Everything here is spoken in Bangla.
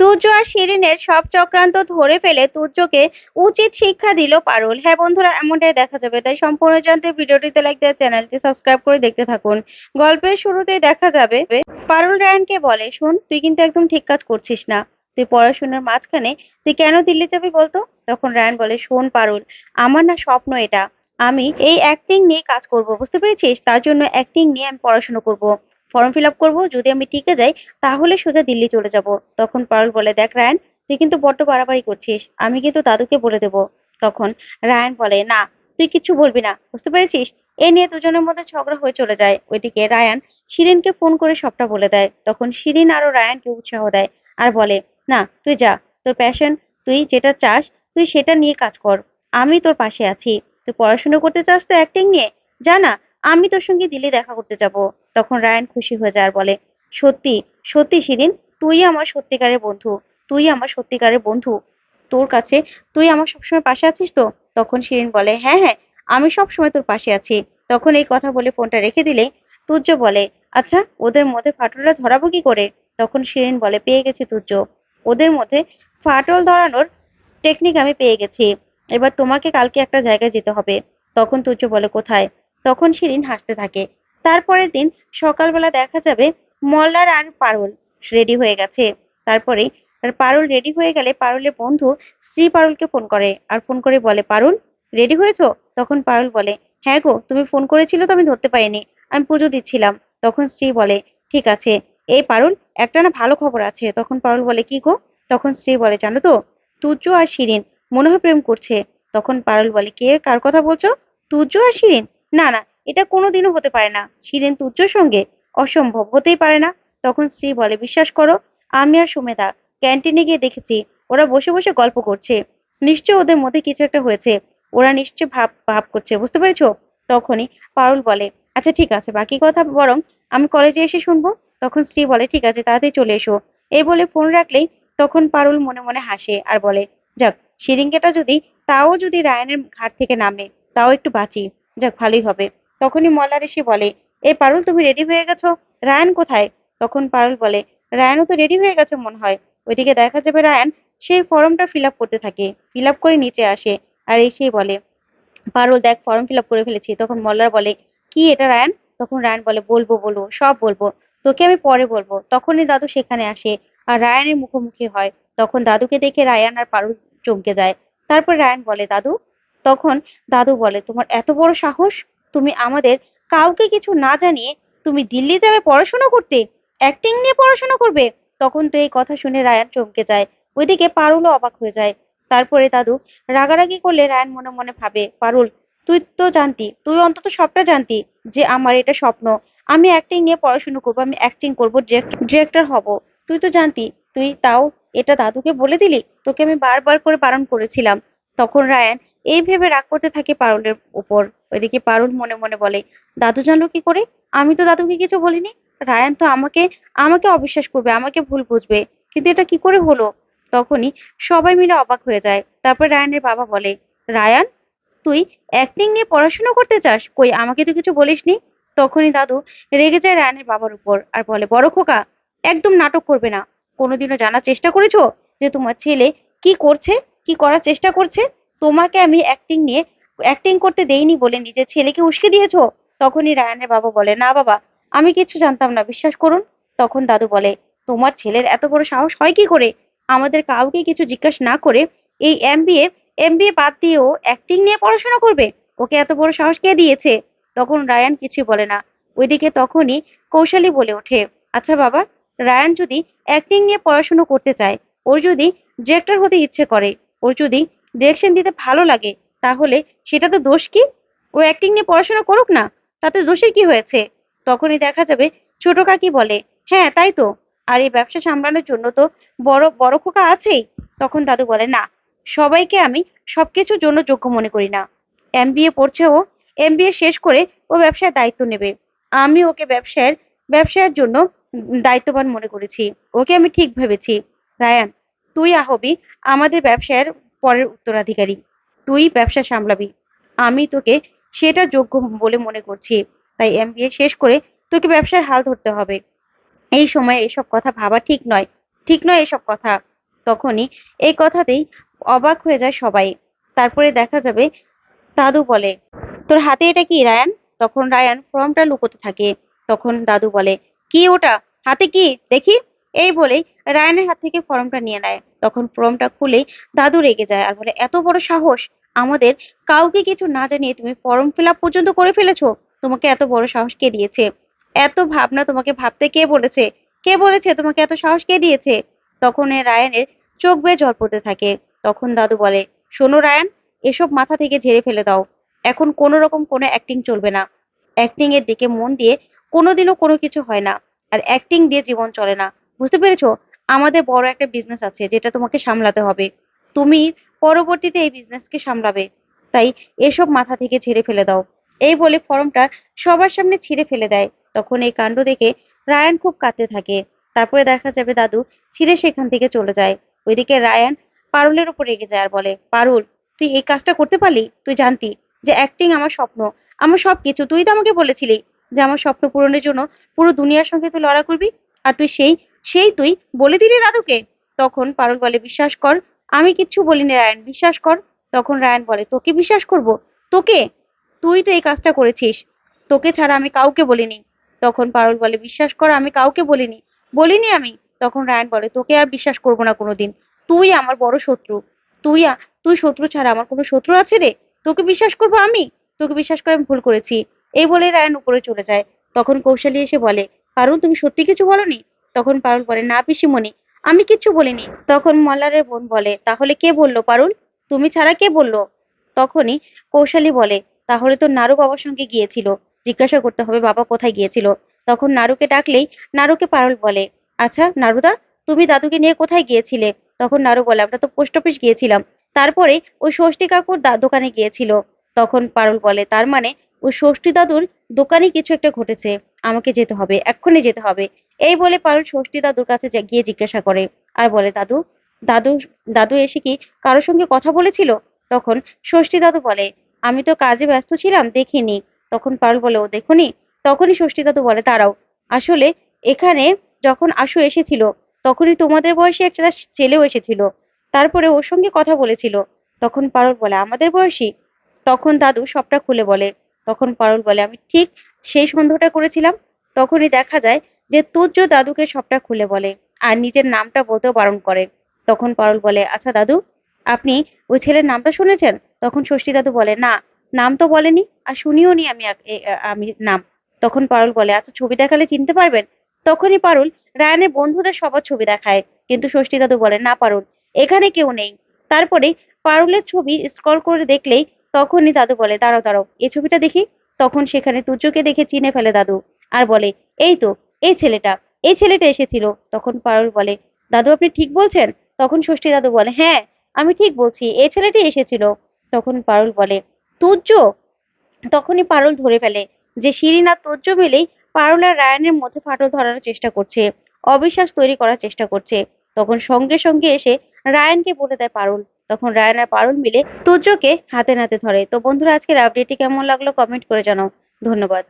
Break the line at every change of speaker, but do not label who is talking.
তুর্য আর শিরিনের সব চক্রান্ত ধরে ফেলে তুর্যকে উচিত শিক্ষা দিল পারুল। হ্যাঁ বন্ধুরা, এমনটাই দেখা যাবে। তাই সম্পূর্ণ জানতে ভিডিওটিতে লাইক দেওয়ার চ্যানেলটি সাবস্ক্রাইব করে দেখতে থাকুন। গল্পের শুরুতেই দেখা যাবে, পারুল রায়ানকে বলে, শোন, তুই কিন্তু একদম ঠিক কাজ করছিস না। তুই পড়াশোনার মাঝখানে, তুই কেন দিল্লি যাবি বলতো? তখন রায়ান বলে, শোন পারুল, আমার না স্বপ্ন এটা। আমি এই অ্যাক্টিং নিয়ে কাজ করব, বুঝতে পেরেছিস? তার জন্য অ্যাক্টিং নিয়ে আমি পড়াশোনা করব। ফর্ম ফিল আপ করব, যদি আমি টিকে যাই, তাহলে সোজা দিল্লি চলে যাব। তখন পারুল বলে, দেখ রায়ান, তুই কিন্তু বড্ড বাড়াবাড়ি করছিস। আমি কিন্তু দাদুকে বলে দেব। তখন রায়ান বলে, না, তুই কিছু বলবি না। বুঝতে পেরেছিস? এ নিয়ে দুজনের মধ্যে ঝগড়া হয়ে চলে যায়। ওইদিকে রায়ান শিরিনকে ফোন করে সবটা বলে দেয়। তখন শিরিন আরও রায়ানকে উৎসাহ দেয় আর বলে, না, তুই যা। তোর প্যাশন তুই যেটা চাস, তুই সেটা নিয়ে কাজ কর। আমি তোর পাশে আছি। তুই পড়াশোনা করতে চাস তো অ্যাক্টিং নিয়ে? জানা আমি তোর সঙ্গে দিল্লি দেখা করতে যাব। তখন রায়ান খুশি হয়ে যায় আর বলে, সত্যি সত্যি শিরিন, তুই আমার সত্যিকারের বন্ধু, তুই আমার সত্যিকারের বন্ধু, তোর কাছে, তুই আমার সবসময় পাশে আছিস তো? তখন শিরিন বলে হ্যাঁ হ্যাঁ আমি সবসময় তোর পাশে আছি। তখন এই কথা বলে ফোনটা রেখে দিলে তুর্য বলে আচ্ছা ওদের মধ্যে ফাটলটা ধরাবো কি করে? তখন শিরিন বলে, পেয়ে গেছি তুর্য। ওদের মধ্যে ফাটল ধরানোর টেকনিক আমি পেয়ে গেছি। এবার তোমাকে কালকে একটা জায়গায় যেতে হবে। তখন তুর্য বলে, কোথায়? তখন শিরিন হাসতে থাকে। তারপরের দিন সকালবেলা দেখা যাবে মল্লার আর পারুল রেডি হয়ে গেছে। তারপরে আর পারুল রেডি হয়ে গেলে পারুলের বন্ধু শ্রী পারুলকে ফোন করে আর ফোন করে বলে, পারুল রেডি হয়েছো? তখন পারুল বলে হ্যাঁ গো, তুমি ফোন করেছিলে তো আমি ধরতে পাইনি আমি পুজো দিচ্ছিলাম। তখন শ্রী বলে, ঠিক আছে, এই পারুল, একটা না ভালো খবর আছে। তখন পারুল বলে, কি গো? তখন শ্রী বলে, জানো তো তুর্য আর শিরিন মনে হয় প্রেম করছে। তখন পারুল বলে, কে? কার কথা বলছো? তুর্য আর শিরিন? না না এটা কোনোদিনও হতে পারে না। শিরিন তুর্যর সঙ্গে, অসম্ভব, হতেই পারে না। তখন স্ত্রী বলে, বিশ্বাস করো, আমি আর সুমেধা ক্যান্টিনে গিয়ে দেখেছি, ওরা বসে বসে গল্প করছে। নিশ্চয় ওদের মধ্যে কিছু একটা হয়েছে। ওরা নিশ্চয় ভাব ভাব করছে, বুঝতে পেরেছ? তখনই পারুল বলে আচ্ছা ঠিক আছে, বাকি কথা বরং আমি কলেজে এসে শুনব। তখন স্ত্রী বলে, ঠিক আছে, তাড়াতাড়ি চলে এসো। এই বলে ফোন রাখলেই তখন পারুল মনে মনে হাসে আর বলে, যাক সিরিঙ্গেটা যদি, তাও যদি রায়নের ঘাট থেকে নামে, তাও একটু বাঁচি। যাক, ভালোই হবে। তখনই মল্লার এসে বলে, এ পারুল, তুমি রেডি হয়ে গেছো? রায়ান কোথায়? তখন পারুল বলে, রায়ানও তো রেডি হয়ে গেছে মনে হয়। ওইদিকে দেখা যাবে রায়ান, সেই ফর্মটা ফিল করতে থাকে ফিল করে নিচে আসে। আর এসেই বলে, পারুল, দেখ, ফর্ম ফিল করে ফেলেছি। তখন মল্লার বলে, কি এটা রায়ান? তখন রায়ান বলে, বলব বলব, সব বলব। তোকে আমি পরে বলব। তখনই দাদু সেখানে আসে আর রায়ানের মুখোমুখি হয়। তখন দাদুকে দেখে রায়ান আর পারুল চমকে যায়। তারপর রায়ান বলে, দাদু? তখন দাদু বলে, তোমার এত বড় সাহস? তুমি আমাদের কাউকে কিছু না জানিয়ে তুমি দিল্লি যাবে পড়াশোনা করতে? অ্যাক্টিং নিয়ে পড়াশোনা করবে? তখন তো এই কথা শুনে রায়ান চমকে যায়। ওইদিকে পারুলও অবাক হয়ে যায়। তারপরে দাদু রাগারাগি করলে রায়ান মনে মনে ভাবে, পারুল, তুই তো জানতি, তুই অন্তত সবটা জানতি যে আমার এটা স্বপ্ন। আমি অ্যাক্টিং নিয়ে পড়াশোনা করব, আমি অ্যাক্টিং করব ডিরেক্টর হব। তুই তো জানতি, তুই তাও এটা দাদুকে বলে দিলি? তোকে আমি বারবার করে বারণ করেছিলাম। তখন রায়ান, এই ভেবে রাগ করতে থাকে পারুলের উপর। ওইদিকে পারুল মনে মনে বলে, দাদু জানলো কি করে? আমি তো দাদুকে কিছু বলিনি। রায়ান তো আমাকে আমাকে অবিশ্বাস করবে, আমাকে ভুল বুঝবে। কিন্তু এটা কি করে হলো? তখনই সবাই মিলে অবাক হয়ে যায়। তারপর রায়ানের বাবা বলে, রায়ান, তুই অ্যাক্টিং নিয়ে পড়াশোনা করতে চাস? কই, আমাকে তো কিছু বলিসনি? তখনই দাদু রেগে যায় রায়ানের বাবার উপর আর বলে, বড় খোকা, একদম নাটক করবে না। কোনোদিনও জানার চেষ্টা করেছ যে তোমার ছেলে কি করছে? কি করার চেষ্টা করছে? তোমাকে আমি অ্যাক্টিং নিয়ে অ্যাক্টিং করতে দেইনি বলে নিজের ছেলেকে উস্কে দিয়েছ? তখনই রায়ানের বাবা বলে, না বাবা, আমি কিছু জানতাম না, বিশ্বাস করুন। তখন দাদু বলে, তোমার ছেলের এত বড় সাহস হয় কি করে? আমাদের কাউকে কিছু জিজ্ঞাসা না করে এই M B A M B A বাদ দিয়েও অ্যাক্টিং নিয়ে পড়াশোনা করবে? ওকে এত বড় সাহস কে দিয়েছে? তখন রায়ান কিছু বলে না। ওইদিকে তখনই কৌশলী বলে ওঠে আচ্ছা বাবা, রায়ান যদি অ্যাক্টিং নিয়ে পড়াশোনা করতে চায়, ওর যদি ডিরেক্টর হতে ইচ্ছে করে ওর যদি ডিরেকশন দিতে ভালো লাগে, তাহলে সেটা তো দোষ কি? ও অ্যাক্টিং নিয়ে পড়াশোনা করুক না, তাতে দোষের কি হয়েছে? তখনই দেখা যাবে ছোট কাকি বলে হ্যাঁ তাই তো। আর এই ব্যবসা সামলানোর জন্য তো বড় বড় খোকা আছেই। তখন দাদু বলে, না, সবাইকে আমি সবকিছুর জন্য যোগ্য মনে করি না। এম পড়ছে ও এম শেষ করে ও ব্যবসায় দায়িত্ব নেবে। আমি ওকে ব্যবসায়ের ব্যবসায়ের জন্য দায়িত্ববান মনে করেছি। ওকে আমি ঠিক ভেবেছি। রায়ান তুই আহবি, আমাদের ব্যবসায়ের পরের উত্তরাধিকারী। তুই ব্যবসা সামলাবি। আমি তোকে সেটা যোগ্য বলে মনে করছি। তাই এমবিএ শেষ করে তোকে ব্যবসার হাল ধরতে হবে। এই সময় এসব কথা ভাবা ঠিক নয়। ঠিক নয় এসব কথা। তখনই এই কথাতেই অবাক হয়ে যায় সবাই। তারপরে দেখা যাবে দাদু বলে, তোর হাতে এটা কি, রায়ান? তখন রায়ান ফর্মটা লুকোতে থাকে। তখন দাদু বলে, কি ওটা? হাতে কি? দেখি। এই বলেই রায়ানের হাত থেকে ফর্মটা নিয়ে নেয়। তখন ফর্মটা খুলে দাদু রেগে যায় আর বলে, এত বড় সাহস! আমাদের কাউকে কিছু না জানিয়ে তুমি ফর্ম ফিল পর্যন্ত করে ফেলেছো? তোমাকে এত বড় সাহস কে দিয়েছে? এত ভাবনা তোমাকে ভাবতে কে বলেছে? কে বলেছে তোমাকে এত সাহস কে দিয়েছে? তখন রায়ানের চোখ বেয়ে জল পড়তে থাকে। তখন দাদু বলে, শোনো রায়ান, এসব মাথা থেকে ঝেড়ে ফেলে দাও। এখন কোনো রকম কোনো অ্যাক্টিং চলবে না। অ্যাক্টিং এর দিকে মন দিয়ে কোনোদিনও কোনো কিছু হয় না। আর অ্যাক্টিং দিয়ে জীবন চলে না। বুঝতে পেরেছ? আমাদের বড় একটা বিজনেস আছে যেটা তোমাকে সামলাতে হবে। তুমি পরবর্তীতে এই বিজনেসকে সামলাবে। তাই এসব মাথা থেকে ছেড়ে ফেলে দাও। এই বলে ফর্মটা সবার সামনে ছিঁড়ে ফেলে দেয়। তখন এই কাণ্ড দেখে রায়ান খুব কাঁদতে থাকে। তারপরে দেখা যাবে দাদু ছিঁড়ে সেখান থেকে চলে যায়। ওইদিকে রায়ান পারুলের উপর রেগে যায় আর বলে, পারুল, তুই এই কাজটা করতে পারলি? তুই জানতি যে অ্যাক্টিং আমার স্বপ্ন। আমার সবকিছু তুই তো আমাকে বলেছিলি যে আমার স্বপ্ন পূরণের জন্য পুরো দুনিয়ার সঙ্গে তুই লড়া করবি। আর তুই সেই সেই তুই বলে দিলি দাদুকে? তখন পারুল বলে, বিশ্বাস কর, আমি কিচ্ছু বলিনি রায়ান, বিশ্বাস কর। তখন রায়ান বলে, তোকে বিশ্বাস করব? তোকে? তুই তো এই কাজটা করেছিস। তোকে ছাড়া আমি কাউকে বলিনি। তখন পারুল বলে, বিশ্বাস কর, আমি কাউকে বলিনি। বলিনি আমি? তখন রায়ান বলে, তোকে আর বিশ্বাস করব না কোনোদিন। তুই আমার বড় শত্রু। তুই তুই শত্রু ছাড়া আমার কোনো শত্রু আছে রে? তোকে বিশ্বাস করব আমি? তোকে বিশ্বাস করে আমি ভুল করেছি। এই বলে রায়ন উপরে চলে যায়। তখন কৌশলী এসে বলে কারণ তুমি সত্যি কিছু বলনি? তখন পারুল বলে, না পিসিমণি, আমি কিচ্ছু বলিনি। তখন মল্লারের বোন বলে, তাহলে কে বলল পারুল? তুমি ছাড়া কে বলল? তখনই কৌশলী বলে, তাহলে তো নারু বাবার সঙ্গে গিয়েছিল। জিজ্ঞাসা করতে হবে বাবা কোথায় গিয়েছিল। তখন নারুকে ডাকলেই নাড়ুকে পারুল বলে আচ্ছা নারুদা, তুমি দাদুকে নিয়ে কোথায় গিয়েছিলে? তখন নারু বলে, আমরা তো পোস্ট অফিস গিয়েছিলাম। তারপরে ওই ষষ্ঠী কাকুর দোকানে গিয়েছিল। তখন পারুল বলে, তার মানে ওই ষষ্ঠী দাদুর দোকানে কিছু একটা ঘটেছে, আমাকে যেতে হবে, এক্ষুনি যেতে হবে। এই বলে পারুল ষষ্ঠী দাদুর কাছে গিয়ে জিজ্ঞাসা করে। আর বলে, দাদু দাদু দাদু এসে কি কারোর সঙ্গে কথা বলেছিল? তখন ষষ্ঠী দাদু বলে, আমি তো কাজে ব্যস্ত ছিলাম, দেখিনি। তখন পারুল বলে, ও দেখুনি? তখনই ষষ্ঠী দাদু বলে তারাও আসলে এখানে যখন আশু এসেছিল, তখনই তোমাদের বয়সী একটা ছেলেও এসেছিল। তারপরে ওর সঙ্গে কথা বলেছিল। তখন পারুল বলে, আমাদের বয়সী? তখন দাদু সবটা খুলে বলে তখন পারুল বলে, আমি ঠিক সেই সন্দেহটা করেছিলাম, তখনই দেখা যায় যে তুর্য দাদুকে সবটা খুলে বলে আর নিজের নামটা বলতেও বারণ করে। তখন পারুল বলে আচ্ছা দাদু, আপনি ওই ছেলের নামটা শুনেছেন? তখন ষষ্ঠী দাদু বলে, না, নাম তো বলেনি আর শুনিও নি আমি আমি নাম। তখন পারুল বলে আচ্ছা ছবি দেখালে চিনতে পারবেন? তখনই পারুল রায়ানের বন্ধুদের সবার ছবি দেখায়। কিন্তু ষষ্ঠী দাদু বলে, না পারুল, এখানে কেউ নেই। তারপরে পারুলের ছবি স্ক্রল করে দেখলেই তখনই দাদু বলে, দাঁড়াও দাঁড়াও, এই ছবিটা দেখি। তখন সেখানে তুর্যকে দেখে চিনে ফেলে দাদু আর বলে, এই তো, এই ছেলেটা এই ছেলেটা এসেছিল। তখন পারুল বলে, দাদু, আপনি ঠিক বলছেন? তখন ষষ্ঠী দাদু বলে হ্যাঁ আমি ঠিক বলছি, এই ছেলেটি এসেছিল। তখন পারুল বলে, তুর্য? তখনই পারুল ধরে ফেলে যে শিরিন আর তুর্য মিলেই পারুল আর রায়ানের মধ্যে ফাটল ধরানোর চেষ্টা করছে, অবিশ্বাস তৈরি করার চেষ্টা করছে। তখন সঙ্গে সঙ্গে এসে রায়ানকে বলে দেয় পারুল তখন রায়ান আর পারুল মিলে তুর্যকে হাতে নাতে ধরে। তো বন্ধুরা, আজকের আপডেটটি কেমন লাগল? কমেন্ট করে জানাও। ধন্যবাদ।